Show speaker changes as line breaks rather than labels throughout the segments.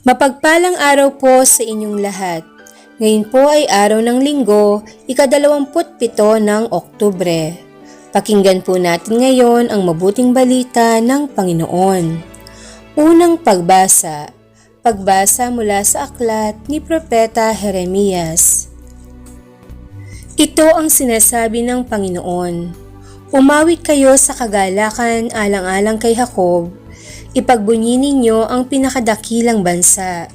Mapagpalang araw po sa inyong lahat. Ngayon po ay araw ng linggo, ikadalawamput pito ng Oktubre. Pakinggan po natin ngayon ang mabuting balita ng Panginoon. Unang pagbasa. Pagbasa mula sa aklat ni Propeta Jeremias. Ito ang sinasabi ng Panginoon. Umawit kayo sa kagalakan alang-alang kay Jacob. Ipagbunyi ninyo ang pinakadakilang bansa.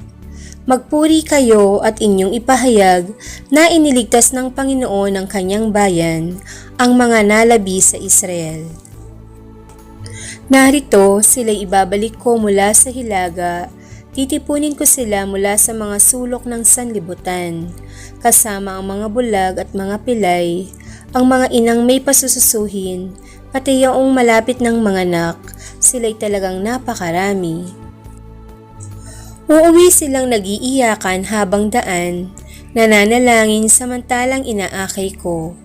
Magpuri kayo at inyong ipahayag na iniligtas ng Panginoon ang kanyang bayan, ang mga nalabi sa Israel. Narito sila'y ibabalik ko mula sa hilaga, titipunin ko sila mula sa mga sulok ng sanlibutan, kasama ang mga bulag at mga pilay, ang mga inang may pasususuhin, pati yaong malapit ng mga anak, sila'y talagang napakarami. Uuwi silang nagiiyakan habang daan, nananalangin samantalang inaakay ko.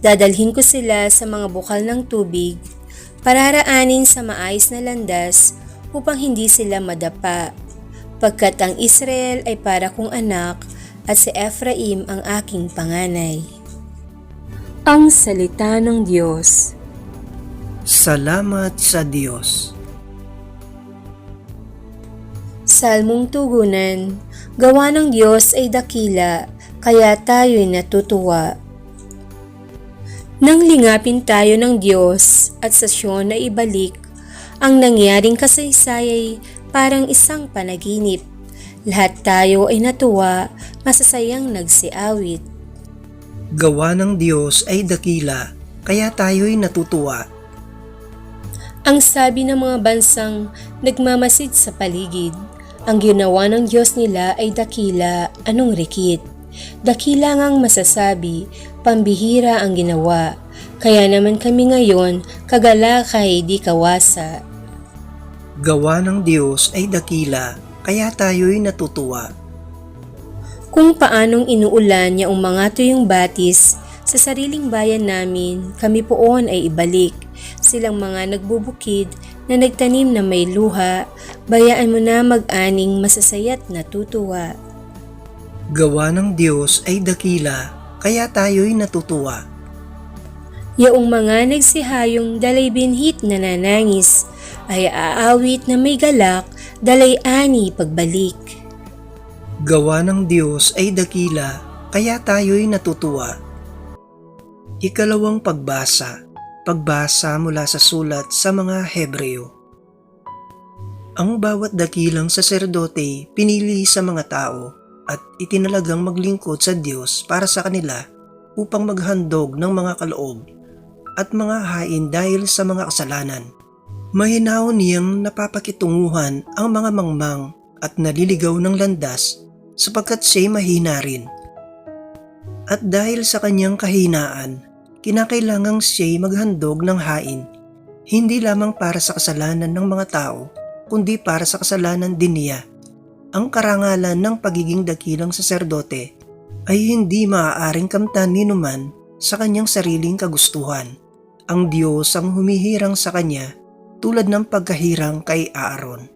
Dadalhin ko sila sa mga bukal ng tubig, pararaanin sa maayos na landas upang hindi sila madapa. Pagkat ang Israel ay para kong anak at si Ephraim ang aking panganay. Ang Salita ng Diyos
Salamat sa Diyos.
Salmong Tugunan Gawa ng Diyos ay dakila, kaya tayo'y natutuwa. Nang lingapin tayo ng Diyos at sa Siyon na ibalik, ang nangyaring kasaysay ay parang isang panaginip. Lahat tayo ay natuwa, masasayang nagsiawit.
Gawa ng Diyos ay dakila, kaya tayo'y natutuwa.
Ang sabi ng mga bansang nagmamasid sa paligid, ang ginawa ng Diyos nila ay dakila, anong rikit. Dakila ngang masasabi, pambihira ang ginawa. Kaya naman kami ngayon, kagalakay di kawasa.
Gawa ng Diyos ay dakila, kaya tayo'y natutuwa.
Kung paanong inuulan niya ang mga tuyong batis sa sariling bayan namin, kami poon ay ibalik. Silang mga nagbubukid na nagtanim na may luha, bayaan mo na mag-aning masasayat natutuwa.
Gawa ng Diyos ay dakila, kaya tayo'y natutuwa.
Yaong mga nagsihayong dalay binhit na nanangis, ay aawit na may galak, dalay ani pagbalik.
Gawa ng Diyos ay dakila, kaya tayo'y natutuwa. Ikalawang pagbasa, pagbasa mula sa sulat sa mga Hebreo. Ang bawat dakilang saserdote pinili sa mga tao at itinalagang maglingkod sa Diyos para sa kanila upang maghandog ng mga kaloob at mga hain dahil sa mga kasalanan. Mahinaw niyang napapakitunguhan ang mga mangmang at naliligaw ng landas sapagkat siya'y mahina rin. At dahil sa kanyang kahinaan, kinakailangang siya'y maghandog ng hain, hindi lamang para sa kasalanan ng mga tao, kundi para sa kasalanan din niya. Ang karangalan ng pagiging dakilang saserdote ay hindi maaaring kamtan ni numan sa kanyang sariling kagustuhan. Ang Diyos ang humihirang sa kanya tulad ng pagkahirang kay Aaron.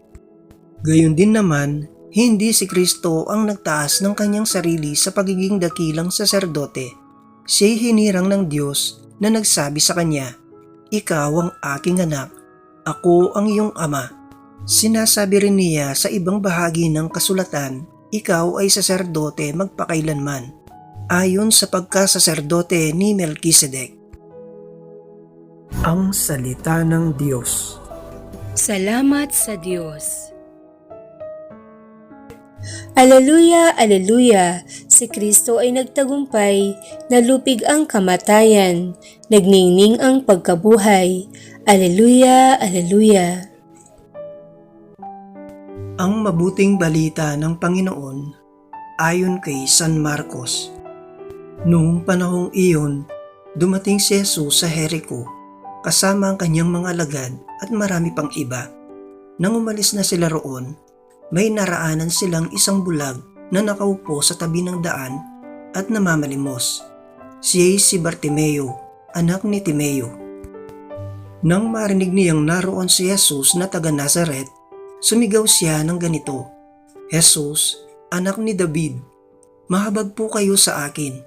Gayon din naman, hindi si Kristo ang nagtaas ng kanyang sarili sa pagiging dakilang saserdote. Siya'y hinirang ng Diyos na nagsabi sa kanya, Ikaw ang aking anak, ako ang iyong ama. Sinasabi rin niya sa ibang bahagi ng kasulatan, Ikaw ay saserdote magpakailanman, ayon sa pagkasaserdote ni Melchizedek. Ang Salita ng Diyos
Salamat sa Diyos. Aleluya, aleluya! Si Kristo ay nagtagumpay, nalupig ang kamatayan, nagningning ang pagkabuhay. Aleluya, aleluya!
Ang mabuting balita ng Panginoon ayon kay San Marcos. Noong panahong iyon, dumating si Jesus sa Jericho kasama ang kanyang mga alagad at marami pang iba. Nang umalis na sila roon, may naraanan silang isang bulag na nakaupo sa tabi ng daan at namamalimos. Siya'y si Bartimeo, anak ni Timeo. Nang marinig niyang naroon si Jesus na taga Nazaret, sumigaw siya ng ganito, Jesus, anak ni David, mahabag po kayo sa akin.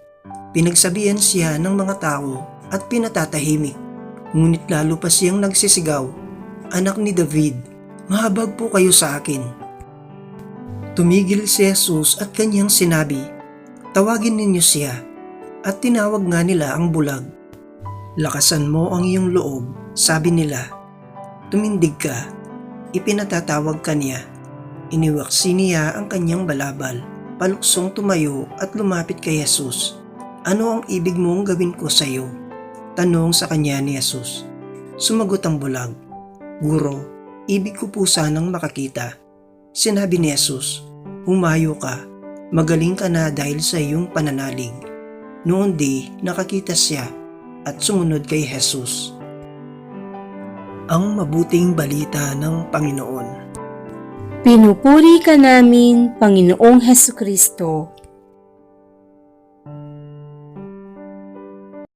Pinagsabihan siya ng mga tao at pinatatahimik. Ngunit lalo pa siyang nagsisigaw, Anak ni David, mahabag po kayo sa akin. Tumigil si Jesus at kanyang sinabi, Tawagin ninyo siya. At tinawag nga nila ang bulag. Lakasan mo ang iyong loob, sabi nila. Tumindig ka. Ipinatatawag ka niya. Iniwaksi niya ang kanyang balabal. Paluksong tumayo at lumapit kay Jesus. Ano ang ibig mong gawin ko sa iyo? Tanong sa kanya ni Jesus. Sumagot ang bulag. Guro, ibig ko po sanang makakita. Sinabi ni Jesus, Humayo ka, magaling ka na dahil sa iyong pananalig. Noon di nakakita siya at sumunod kay Jesus. Ang mabuting balita ng Panginoon.
Pinupuri ka namin, Panginoong Heso Kristo.